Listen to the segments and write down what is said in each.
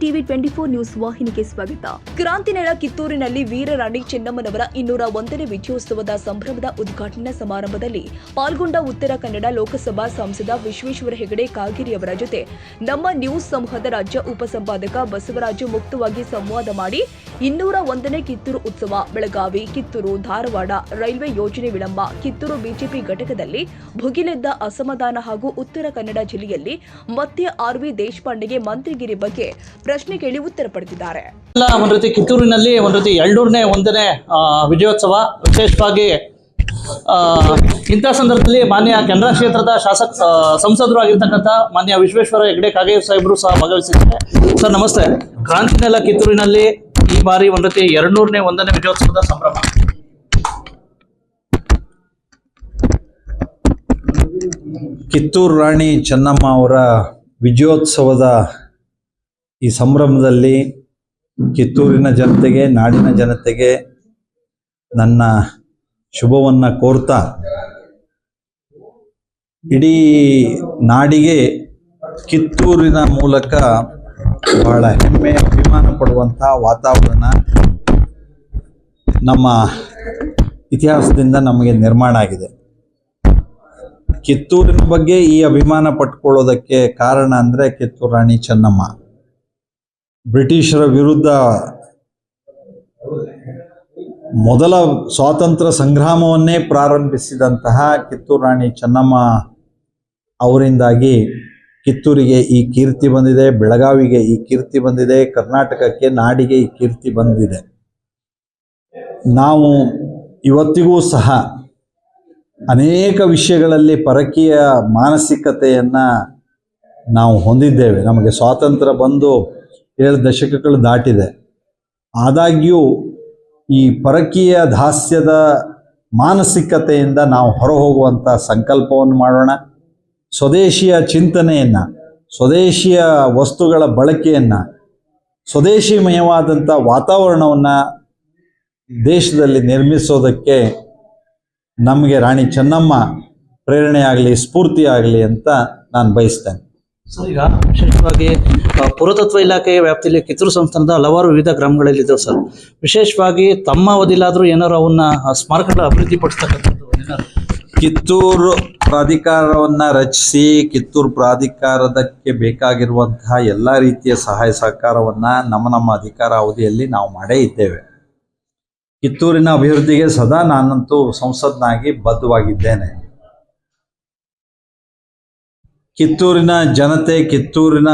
TV twenty four news ವಾಹಿನಿಗೆ ಸ್ವಾಗತ. ಕ್ರಾಂತಿನೆಲ ಕಿತ್ತೂರಿನಲ್ಲಿ ವೀರರಾಣಿ ಚೆನ್ನಮ್ಮನವರ ಇನ್ನೂರ ಒಂದನೇ ವಿಜಯೋತ್ಸವದ ಸಂಭ್ರಮದ ಉದ್ಘಾಟನಾ ಸಮಾರಂಭದಲ್ಲಿ ಪಾಲ್ಗೊಂಡ ಉತ್ತರ ಕನ್ನಡ ಲೋಕಸಭಾ ಸಂಸದ ವಿಶ್ವೇಶ್ವರ ಹೆಗಡೆ ಕಾಗೇರಿಯವರ ಜೊತೆ ನಮ್ಮ ನ್ಯೂಸ್ ಸಮೂಹದ ರಾಜ್ಯ ಉಪಸಂಪಾದಕ ಬಸವರಾಜು ಮುಕ್ತವಾಗಿ ಸಂವಾದ ಮಾಡಿ ಇನ್ನೂರ ಒಂದನೇ ಕಿತ್ತೂರು ಉತ್ಸವ, ಬೆಳಗಾವಿ, ಕಿತ್ತೂರು, ಧಾರವಾಡ, ರೈಲ್ವೆ ಯೋಜನೆ ವಿಳಂಬ, ಕಿತ್ತೂರು ಬಿಜೆಪಿ ಘಟಕದಲ್ಲಿ ಭುಗಿಲೆದ್ದ ಅಸಮಾಧಾನ ಹಾಗೂ ಉತ್ತರ ಕನ್ನಡ ಜಿಲ್ಲೆಯಲ್ಲಿ ಮತ್ತೆ ಆರ್ವಿ ದೇಶಪಾಂಡೆಗೆ ಮಂತ್ರಿಗಿರಿ ಬಗ್ಗೆ ಪ್ರಶ್ನೆ ಕೇಳಿ ಉತ್ತರ ಪಡೆದಿದ್ದಾರೆ. ಒಂದ್ ರೀತಿ ಕಿತ್ತೂರಿನಲ್ಲಿ ಒಂದ್ ರೀತಿ ಎರಡೂರನೇ ಒಂದನೇ ವಿಜಯೋತ್ಸವ. ವಿಶೇಷವಾಗಿ ಆ, ಇಂಥ ಸಂದರ್ಭದಲ್ಲಿ ಮಾನ್ಯ ಕೆನರಾ ಕ್ಷೇತ್ರದ ಶಾಸಕ ಸಂಸದರು ಆಗಿರ್ತಕ್ಕಂಥ ಮಾನ್ಯ ವಿಶ್ವೇಶ್ವರ ಹೆಗ್ಡೆ ಕಾಗೇರಿ ಸಾಹೇಬರು ಸಹ ಭಾಗವಹಿಸಿದ್ದಾರೆ. ಸರ್ ನಮಸ್ತೆ. ಕ್ರಾಂತಿನೆಲ ಕಿತ್ತೂರಿನಲ್ಲಿ ಈ ಬಾರಿ ಒಂದ್ ರೀತಿ ಎರಡ್ನೂರನೇ ಒಂದನೇ ವಿಜಯೋತ್ಸವದ ಸಂಭ್ರಮ. ಕಿತ್ತೂರು ರಾಣಿ ಚೆನ್ನಮ್ಮ ಅವರ ವಿಜಯೋತ್ಸವದ ಈ ಸಂಭ್ರಮದಲ್ಲಿ ಕಿತ್ತೂರಿನ ಜನತೆಗೆ, ನಾಡಿನ ಜನತೆಗೆ ನನ್ನ ಶುಭವನ್ನು ಕೋರ್ತಾ ಇಡೀ ನಾಡಿಗೆ ಕಿತ್ತೂರಿನ ಮೂಲಕ ಬಹಳ ಹೆಮ್ಮೆ, ಅಭಿಮಾನ ಪಡುವಂಥ ವಾತಾವರಣ ನಮ್ಮ ಇತಿಹಾಸದಿಂದ ನಮಗೆ ನಿರ್ಮಾಣ ಆಗಿದೆ. ಕಿತ್ತೂರಿನ ಬಗ್ಗೆ ಈ ಅಭಿಮಾನ ಪಟ್ಕೊಳ್ಳೋದಕ್ಕೆ ಕಾರಣ ಅಂದರೆ ಕಿತ್ತೂರು ರಾಣಿ ಚೆನ್ನಮ್ಮ. ಬ್ರಿಟಿಷರ ವಿರುದ್ಧ ಮೊದಲ ಸ್ವಾತಂತ್ರ್ಯ ಸಂಗ್ರಾಮವನ್ನೇ ಪ್ರಾರಂಭಿಸಿದಂತಹ ಕಿತ್ತೂರು ರಾಣಿ ಚೆನ್ನಮ್ಮ ಅವರಿಂದಾಗಿ ಕಿತ್ತೂರಿಗೆ ಈ ಕೀರ್ತಿ ಬಂದಿದೆ, ಬೆಳಗಾವಿಗೆ ಈ ಕೀರ್ತಿ ಬಂದಿದೆ, ಕರ್ನಾಟಕಕ್ಕೆ ನಾಡಿಗೆ ಈ ಕೀರ್ತಿ ಬಂದಿದೆ. ನಾವು ಇವತ್ತಿಗೂ ಸಹ ಅನೇಕ ವಿಷಯಗಳಲ್ಲಿ ಪರಕೀಯ ಮಾನಸಿಕತೆಯನ್ನು ನಾವು ಹೊಂದಿದ್ದೇವೆ. ನಮಗೆ ಸ್ವಾತಂತ್ರ್ಯ ಬಂದು ಏಳು ದಶಕಗಳು ದಾಟಿದೆ. ಆದಾಗ್ಯೂ ಈ ಪರಕೀಯ ದಾಸ್ಯದ ಮಾನಸಿಕತೆಯಿಂದ ನಾವು ಹೊರ ಹೋಗುವಂಥ ಸಂಕಲ್ಪವನ್ನು ಮಾಡೋಣ. ಸ್ವದೇಶಿಯ ಚಿಂತನೆಯನ್ನು, ಸ್ವದೇಶಿಯ ವಸ್ತುಗಳ ಬಳಕೆಯನ್ನು ಸ್ವದೇಶಿಮಯವಾದಂಥ ವಾತಾವರಣವನ್ನು ದೇಶದಲ್ಲಿ ನಿರ್ಮಿಸೋದಕ್ಕೆ ನಮಗೆ ರಾಣಿ ಚೆನ್ನಮ್ಮ ಪ್ರೇರಣೆಯಾಗಲಿ, ಸ್ಫೂರ್ತಿಯಾಗಲಿ ಅಂತ ನಾನು ಬಯಸ್ತೇನೆ. ಸರ್ ಈಗ ವಿಶೇಷವಾಗಿ ಪುರಾತತ್ವ ಇಲಾಖೆಯ ವ್ಯಾಪ್ತಿಯಲ್ಲಿ ಕಿತ್ತೂರು ಸಂಸ್ಥಾನದ ಹಲವಾರು ವಿವಿಧ ಗ್ರಾಮಗಳಲ್ಲಿ ಇದ್ದಾವೆ ಸರ್. ವಿಶೇಷವಾಗಿ ತಮ್ಮ ಅವಧಿಲಾದರೂ ಏನಾರು ಅವನ್ನ ಸ್ಮಾರಕಗಳ ಅಭಿವೃದ್ಧಿ ಪಡಿಸ್ತಕ್ಕಂಥದ್ದು ಕಿತ್ತೂರು ಪ್ರಾಧಿಕಾರವನ್ನು ರಚಿಸಿ, ಕಿತ್ತೂರು ಪ್ರಾಧಿಕಾರದಕ್ಕೆ ಬೇಕಾಗಿರುವಂತಹ ಎಲ್ಲ ರೀತಿಯ ಸಹಾಯ ಸಹಕಾರವನ್ನು ನಮ್ಮ ನಮ್ಮ ಅಧಿಕಾರ ಅವಧಿಯಲ್ಲಿ ನಾವು ಮಾಡೇ ಇದ್ದೇವೆ. ಕಿತ್ತೂರಿನ ಅಭಿವೃದ್ಧಿಗೆ ಸದಾ ನಾನಂತೂ ಸಂಸದನಾಗಿ ಬದ್ಧವಾಗಿದ್ದೇನೆ. ಕಿತ್ತೂರಿನ ಜನತೆ ಕಿತ್ತೂರಿನ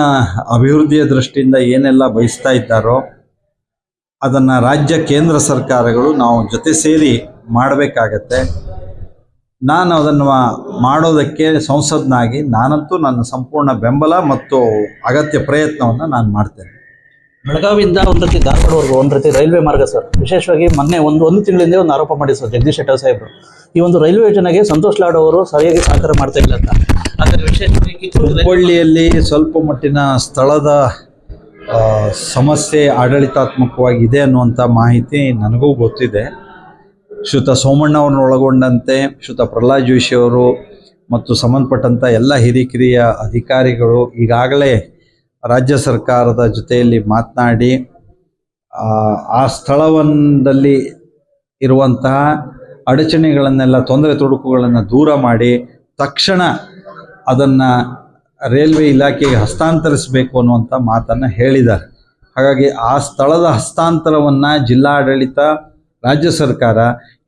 ಅಭಿವೃದ್ಧಿಯ ದೃಷ್ಟಿಯಿಂದ ಏನೆಲ್ಲ ಬಯಸ್ತಾ ಇದ್ದಾರೋ ಅದನ್ನು ರಾಜ್ಯ, ಕೇಂದ್ರ ಸರ್ಕಾರಗಳು ನಾವು ಜೊತೆ ಸೇರಿ ಮಾಡಬೇಕಾಗತ್ತೆ. ನಾನು ಅದನ್ನು ಮಾಡೋದಕ್ಕೆ ಸಂಸದನಾಗಿ ನಾನಂತೂ ನನ್ನ ಸಂಪೂರ್ಣ ಬೆಂಬಲ ಮತ್ತು ಅಗತ್ಯ ಪ್ರಯತ್ನವನ್ನು ನಾನು ಮಾಡ್ತೇನೆ. ಬೆಳಗಾವಿಯಿಂದ ಒಂದು ರೀತಿ ಧಾರವಾಡವರೆಗೂ ಒಂದು ರೀತಿ ರೈಲ್ವೆ ಮಾರ್ಗ ಸರ್. ವಿಶೇಷವಾಗಿ ಮೊನ್ನೆ ಒಂದು ಒಂದು ತಿಂಗಳಿಂದ ಒಂದು ಆರೋಪ ಮಾಡಿ ಸರ್ ಜಗದೀಶ್ ಶೆಟ್ಟರ್ ಸಾಹೇಬರು. ಈ ಒಂದು ರೈಲ್ವೆ ಯೋಜನೆಗೆ ಸಂತೋಷ್ ಲಾಡ್ ಅವರು ಸರಿಯಾಗಿ ಸಹಕಾರ ಮಾಡ್ತಾ ಇಲ್ಲ ಅಂತ. ಹುಬ್ಬಳ್ಳಿಯಲ್ಲಿ ಸ್ವಲ್ಪ ಮಟ್ಟಿನ ಸ್ಥಳದ ಸಮಸ್ಯೆ ಆಡಳಿತಾತ್ಮಕವಾಗಿದೆ ಅನ್ನುವಂಥ ಮಾಹಿತಿ ನನಗೂ ಗೊತ್ತಿದೆ. ಶ್ರುತ ಅವರನ್ನು ಒಳಗೊಂಡಂತೆ ಶ್ರುತ ಪ್ರಹ್ಲಾದ್ ಜೋಶಿ ಅವರು ಮತ್ತು ಸಂಬಂಧಪಟ್ಟಂಥ ಎಲ್ಲ ಹಿರಿಕಿರಿಯ ಅಧಿಕಾರಿಗಳು ಈಗಾಗಲೇ ರಾಜ್ಯ ಸರ್ಕಾರದ ಜೊತೆಯಲ್ಲಿ ಮಾತನಾಡಿ ಆ ಸ್ಥಳವೊಂದಲ್ಲಿ ಇರುವಂತಹ ಅಡಚಣೆಗಳನ್ನೆಲ್ಲ, ತೊಂದರೆ ತೊಡಕುಗಳನ್ನು ದೂರ ಮಾಡಿ ತಕ್ಷಣ ಅದನ್ನು ರೈಲ್ವೆ ಇಲಾಖೆಗೆ ಹಸ್ತಾಂತರಿಸಬೇಕು ಅನ್ನುವಂಥ ಮಾತನ್ನು ಹೇಳಿದ್ದಾರೆ. ಹಾಗಾಗಿ ಆ ಸ್ಥಳದ ಹಸ್ತಾಂತರವನ್ನು ಜಿಲ್ಲಾಡಳಿತ, ರಾಜ್ಯ ಸರ್ಕಾರ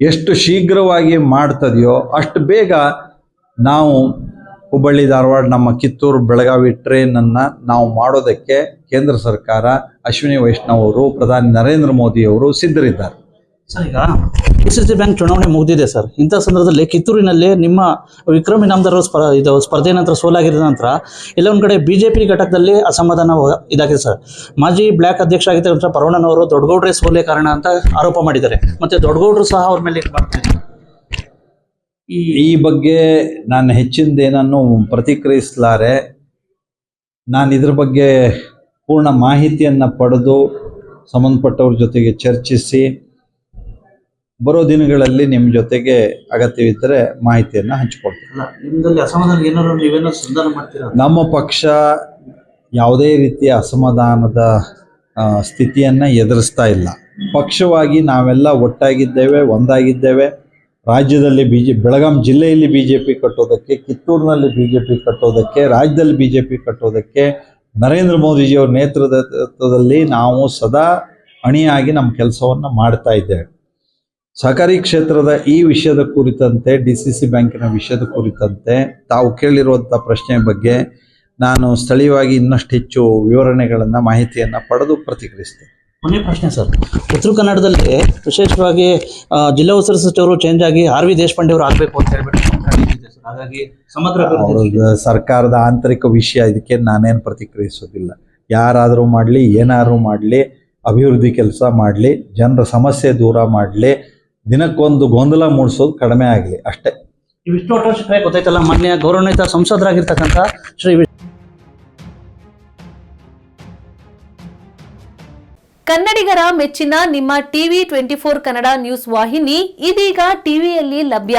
ಎಷ್ಟು ಶೀಘ್ರವಾಗಿ ಮಾಡ್ತದೆಯೋ ಅಷ್ಟು ಬೇಗ ನಾವು ಹುಬ್ಬಳ್ಳಿ, ಧಾರವಾಡ, ನಮ್ಮ ಕಿತ್ತೂರು, ಬೆಳಗಾವಿ ಟ್ರೈನನ್ನು ನಾವು ಮಾಡೋದಕ್ಕೆ ಕೇಂದ್ರ ಸರ್ಕಾರ ಅಶ್ವಿನಿ ವೈಷ್ಣವ್ ಅವರು, ಪ್ರಧಾನಿ ನರೇಂದ್ರ ಮೋದಿಯವರು ಸಿದ್ಧರಿದ್ದಾರೆ. ಸರ್, ಈಗ ಡಿ ಸಿ ಸಿ ಬ್ಯಾಂಕ್ ಚುನಾವಣೆ ಮುಗಿದಿದೆ ಸರ್. ಇಂಥ ಸಂದರ್ಭದಲ್ಲಿ ಕಿತ್ತೂರಿನಲ್ಲಿ ನಿಮ್ಮ ವಿಕ್ರಮ್ ಇನಾಮದಾರ್ ಸ್ಪರ್, ಇದು ಸ್ಪರ್ಧೆ ನಂತರ ಸೋಲಾಗಿರೋ ನಂತರ ಎಲ್ಲ ಒಂದು ಕಡೆ ಪಿ ಘಟಕದಲ್ಲಿ ಅಸಮಾಧಾನ ಇದಾಗಿದೆ ಸರ್. ಮಾಜಿ ಬ್ಲ್ಯಾಕ್ ಅಧ್ಯಕ್ಷ ಆಗಿದ್ದಂಥ ಪರವಣ್ಣನವರು ದೊಡ್ಡಗೌಡ್ರೆ ಸೋಲೆ ಕಾರಣ ಅಂತ ಆರೋಪ ಮಾಡಿದ್ದಾರೆ. ಮತ್ತೆ ದೊಡ್ಡಗೌಡ್ರು ಸಹ ಅವ್ರ ಮೇಲೆ ಈ ಈ ಬಗ್ಗೆ ನಾನು ಹೆಚ್ಚಿನದೇನನ್ನು ಪ್ರತಿಕ್ರಿಯಿಸಲಾರೆ. ನಾನು ಇದ್ರ ಬಗ್ಗೆ ಪೂರ್ಣ ಮಾಹಿತಿಯನ್ನು ಪಡೆದು ಸಂಬಂಧಪಟ್ಟವ್ರ ಜೊತೆಗೆ ಚರ್ಚಿಸಿ. ಬರೋ ದಿನಗಳಲ್ಲಿ ನಿಮ್ಮ ಜೊತೆಗೆ ಅಗತ್ಯವಿದ್ದರೆ ಮಾಹಿತಿಯನ್ನು ಹಂಚಿಕೊಳ್ತೀವಿ ಅಲ್ಲ, ನಿಮ್ದಲ್ಲಿ ಅಸಮಾಧಾನ ಏನಾದ್ರು ನೀವೇನೋ ಸಂಧಾನ ಮಾಡ್ತೀರಾ? ನಮ್ಮ ಪಕ್ಷ ಯಾವುದೇ ರೀತಿಯ ಅಸಮಾಧಾನದ ಸ್ಥಿತಿಯನ್ನು ಎದುರಿಸ್ತಾ ಇಲ್ಲ. ಪಕ್ಷವಾಗಿ ನಾವೆಲ್ಲ ಒಟ್ಟಾಗಿದ್ದೇವೆ ಒಂದಾಗಿದ್ದೇವೆ. ರಾಜ್ಯದಲ್ಲಿ ಬಿ ಜೆ ಬೆಳಗಾಂ ಜಿಲ್ಲೆಯಲ್ಲಿ ಬಿ ಜೆ ಪಿ ಕಟ್ಟೋದಕ್ಕೆ ಕಿತ್ತೂರಿನಲ್ಲಿ ಬಿ ಜೆ ಪಿ ಕಟ್ಟೋದಕ್ಕೆ ರಾಜ್ಯದಲ್ಲಿ ಬಿ ಜೆ ಪಿ ಕಟ್ಟೋದಕ್ಕೆ ನರೇಂದ್ರ ಮೋದಿಜಿಯವರ ನೇತೃತ್ವದಲ್ಲಿ ನಾವು ಸದಾ ಅಣಿಯಾಗಿ ನಮ್ಮ ಕೆಲಸವನ್ನು ಮಾಡ್ತಾ ಇದ್ದೇವೆ. ಸಹಕಾರಿ ಕ್ಷೇತ್ರದ ಈ ವಿಷಯದ ಕುರಿತಂತೆ ಡಿ ಸಿ ಸಿ ಬ್ಯಾಂಕಿನ ವಿಷಯದ ಕುರಿತಂತೆ ತಾವು ಕೇಳಿರುವಂಥ ಪ್ರಶ್ನೆ ಬಗ್ಗೆ ನಾನು ಸ್ಥಳೀಯವಾಗಿ ಇನ್ನಷ್ಟು ಹೆಚ್ಚು ವಿವರಣೆಗಳನ್ನು ಮಾಹಿತಿಯನ್ನು ಪಡೆದು ಪ್ರತಿಕ್ರಿಯಿಸ್ತೇನೆ. ಕೊನೆಯ ಪ್ರಶ್ನೆ ಸರ್. ಉತ್ತರ ಕನ್ನಡದಲ್ಲಿ ವಿಶೇಷವಾಗಿ ಜಿಲ್ಲಾ ಉಸ್ತುವಾರಿ ಸಚಿವರು ಚೇಂಜ್ ಆಗಿ ಆರ್ ವಿ ದೇಶಪಾಂಡೆ ಅವರು ಆಗಬೇಕು ಅಂತ ಹೇಳ್ಬಿಟ್ಟು. ಹಾಗಾಗಿ ಸಮಗ್ರ ಅಭಿವೃದ್ಧಿ ಸರ್ಕಾರದ ಆಂತರಿಕ ವಿಷಯ ಇದಕ್ಕೆ ನಾನೇನು ಪ್ರತಿಕ್ರಿಯಿಸೋದಿಲ್ಲ. ಯಾರಾದರೂ ಮಾಡಲಿ ಏನಾದರೂ ಮಾಡಲಿ ಅಭಿವೃದ್ಧಿ ಕೆಲಸ ಮಾಡಲಿ ಜನರ ಸಮಸ್ಯೆ ದೂರ ಮಾಡಲಿ ದಿನಕ್ಕೊಂದು ಗೊಂದಲ ಮೂಡಿಸೋದು ಕಡಿಮೆ ಆಗಲಿ ಅಷ್ಟೇ. ವಿಷ್ಣು ವರ್ಷಕ್ಕೆ ಗೊತ್ತಾಯ್ತಲ್ಲ ಮಾನ್ಯ ಗೌರವಾನ್ವಿತ ಸಂಸದರಾಗಿರ್ತಕ್ಕಂಥ ಶ್ರೀ ಕನ್ನಡಿಗರ ಮೆಚ್ಚಿನ ನಿಮ್ಮ TV twenty four Kannada news ವಾಹಿನಿ ಇದೀಗ ಟಿವಿಯಲ್ಲಿ ಲಭ್ಯ.